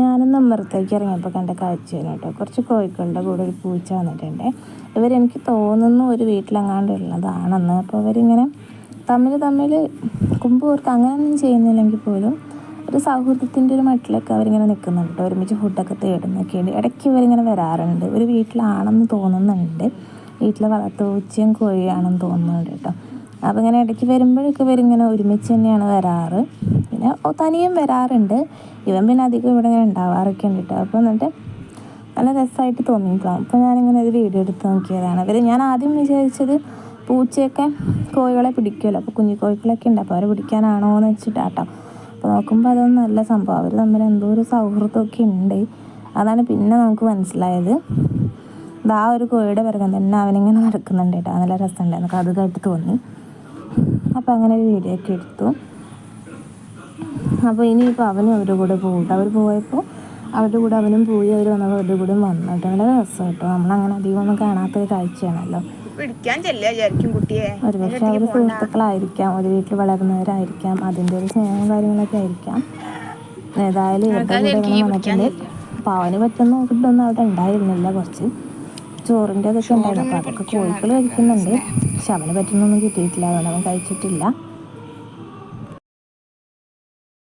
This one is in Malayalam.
ഞാനൊന്ന് അമ്പലത്തേക്ക് ഇറങ്ങിയപ്പോൾ കണ്ട കാഴ്ചയാണ് കേട്ടോ. കുറച്ച് കോഴിക്കളുടെ കൂടെ ഒരു പൂച്ച വന്നിട്ടുണ്ട്. ഇവരെനിക്ക് തോന്നുന്നു ഒരു വീട്ടിലെങ്ങാണ്ട് ഉള്ളതാണെന്ന്. അപ്പോൾ ഇവരിങ്ങനെ തമ്മിൽ തമ്മിൽ കുമ്പോർക്ക് അങ്ങനെയൊന്നും ചെയ്യുന്നില്ലെങ്കിൽ പോലും ഒരു സൗഹൃദത്തിന്റെ ഒരു മട്ടിലൊക്കെ അവരിങ്ങനെ നിൽക്കുന്നുണ്ട് ഒരുമിച്ച് ഫുഡൊക്കെ തേടുന്നൊക്കെയുണ്ട് ഇടയ്ക്ക് ഇവരിങ്ങനെ വരാറുണ്ട്. ഒരു വീട്ടിലാണെന്ന് തോന്നുന്നുണ്ട്. വീട്ടിലെ വളർത്തു പൂച്ചയും കോഴിയാണെന്ന് തോന്നുന്നുണ്ട് കേട്ടോ. അപ്പോൾ ഇങ്ങനെ ഇടയ്ക്ക് വരുമ്പോഴൊക്കെ ഇവരിങ്ങനെ ഒരുമിച്ച് തന്നെയാണ് വരാറ്. തനിയും വരാറുണ്ട്. ഇവൻ പിന്നെ അധികം ഇവിടെ ഇങ്ങനെ ഉണ്ടാവാറൊക്കെ ഉണ്ട് കേട്ടോ അപ്പോൾ എന്നിട്ട് നല്ല രസമായിട്ട് തോന്നിയിട്ടാണ് അപ്പോൾ ഞാനിങ്ങനെ ഒരു വീഡിയോ എടുത്ത് നോക്കിയതാണ്. അവർ ഞാൻ ആദ്യം വിചാരിച്ചത് പൂച്ചയൊക്കെ കോഴികളെ പിടിക്കുമല്ലോ. അപ്പോൾ കുഞ്ഞു കോഴികളൊക്കെ ഉണ്ട്. അപ്പോൾ അവരെ പിടിക്കാനാണോ എന്ന് വെച്ചിട്ടാട്ടോ. അപ്പോൾ നോക്കുമ്പോൾ അതൊന്നും നല്ല സംഭവം. അവർ തമ്മിൽ എന്തോ ഒരു സൗഹൃദമൊക്കെ ഉണ്ട്. അതാണ് പിന്നെ നമുക്ക് മനസ്സിലായത്. അത് ആ ഒരു കോഴിയുടെ പിറകം തന്നെ അവനിങ്ങനെ നടക്കുന്നുണ്ട് കേട്ടോ. നല്ല രസമുണ്ട്. എനിക്ക് അത് കേട്ട് തോന്നി. അപ്പോൾ അങ്ങനെ ഒരു വീഡിയോ ഒക്കെ എടുത്തു. അപ്പോൾ ഇനിയിപ്പോൾ അവനും അവരുടെ കൂടെ പോകും അവർ പോയപ്പോൾ അവരുടെ കൂടെ അവനും പോയി അവർ വന്നപ്പോൾ അവരുടെ കൂടെ വന്നിട്ട് നല്ല രസം കേട്ടോ. നമ്മളങ്ങനെ അധികം ഒന്നും കാണാത്ത ഒരു കാഴ്ചയാണല്ലോ ഒരുപക്ഷെ അവർ സുഹൃത്തുക്കളായിരിക്കാം ഒരു വീട്ടിൽ വളർന്നവരായിരിക്കാം അതിന്റെ ഒരു സ്നേഹവും കാര്യങ്ങളൊക്കെ ആയിരിക്കാം. ഏതായാലും ഇവരുടെ കൂടെ വന്നിട്ടുണ്ട്. അപ്പോൾ അവന് പറ്റുന്ന ഫുഡൊന്നും അവിടെ ഉണ്ടായിരുന്നില്ല കുറച്ച്. ചോറിന്റെ അതൊക്കെ ഉണ്ടായിരുന്നു. അപ്പോൾ അതൊക്കെ കോഴിക്കൾ കഴിക്കുന്നുണ്ട്. പക്ഷെ അവന് പറ്റുന്നൊന്നും കിട്ടിയിട്ടില്ല. അതുകൊണ്ട് അവൻ കഴിച്ചിട്ടില്ല.